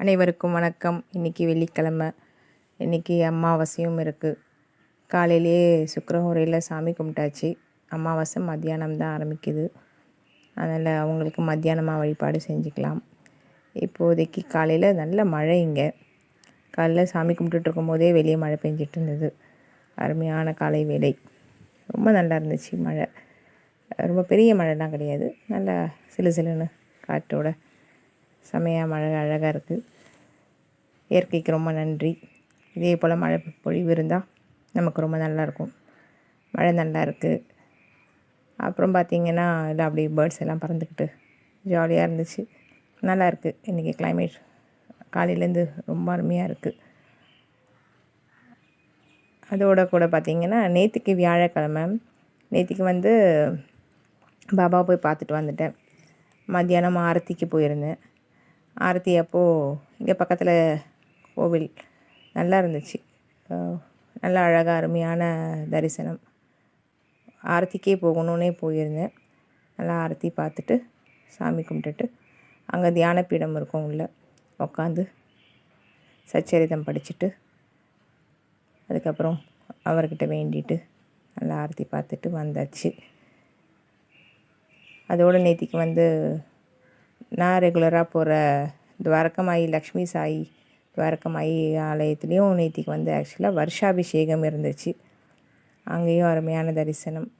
அனைவருக்கும் வணக்கம். இன்றைக்கி வெள்ளிக்கிழமை. இன்றைக்கி அமாவாசையும் இருக்குது காலையிலேயே சுக்கரஹோரையில் சாமி கும்பிட்டாச்சு. அமாவாசை மத்தியானம் தான் ஆரம்பிக்குது. அதனால் அவங்களுக்கு மத்தியானமாக வழிபாடு செஞ்சுக்கலாம். இப்போதைக்கு காலையில் நல்ல மழை இங்கே. காலையில் சாமி கும்பிட்டுட்ருக்கும் இருக்கும்போதே வெளியே மழை பெஞ்சிட்டு இருந்தது. அருமையான காலை வேலை ரொம்ப நல்லா இருந்துச்சு மழை. ரொம்ப பெரிய மழைலாம் கிடையாது. நல்லா சிலு சிலுன்னு காற்றோட செமையாக மழை அழகாக இருக்குது இயற்கைக்கு ரொம்ப நன்றி. இதே போல் மழை பொழிவு இருந்தால் நமக்கு ரொம்ப நல்லாயிருக்கும் மழை நல்லா இருக்குது அப்புறம் பார்த்திங்கன்னா எல்லாம் அப்படியே பேர்ட்ஸ் எல்லாம் பறந்துக்கிட்டு ஜாலியாக இருந்துச்சு. நல்லா இருக்குது இன்றைக்கி கிளைமேட் காலையிலேருந்து ரொம்ப அருமையாக இருக்குது அதோட கூட பார்த்திங்கன்னா நேற்றுக்கு வியாழக்கிழமை நேற்றுக்கு வந்து பாபா போய் பார்த்துட்டு வந்துட்டேன். மத்தியானம் ஆரத்திக்கு போயிருந்தேன். ஆரத்தி அப்போது இங்கே பக்கத்தில் கோவில் நல்லா இருந்துச்சு. நல்லா அழகாக அருமையான தரிசனம். ஆரத்திக்கே போகணுன்னே போயிருந்தேன். நல்லா ஆரத்தி பார்த்துட்டு சாமி கும்பிட்டுட்டு அங்கே தியான பீடம் இருக்கும் உள்ள உக்காந்து சச்சரிதம் படிச்சுட்டு அதுக்கப்புறம் அவர்கிட்ட வேண்டிட்டு நல்லா ஆரத்தி பார்த்துட்டு வந்தாச்சு. அதோட நேத்திக்கு வந்து நான் ரெகுலராக போகிற துவாரகமாயி லக்ஷ்மி சாயி துவாரகமாயி ஆலயத்துலேயும் நேத்திக்கு வந்து ஆக்சுவலாக வருஷாபிஷேகம் இருந்துச்சு. அங்கேயும் அருமையான தரிசனம்.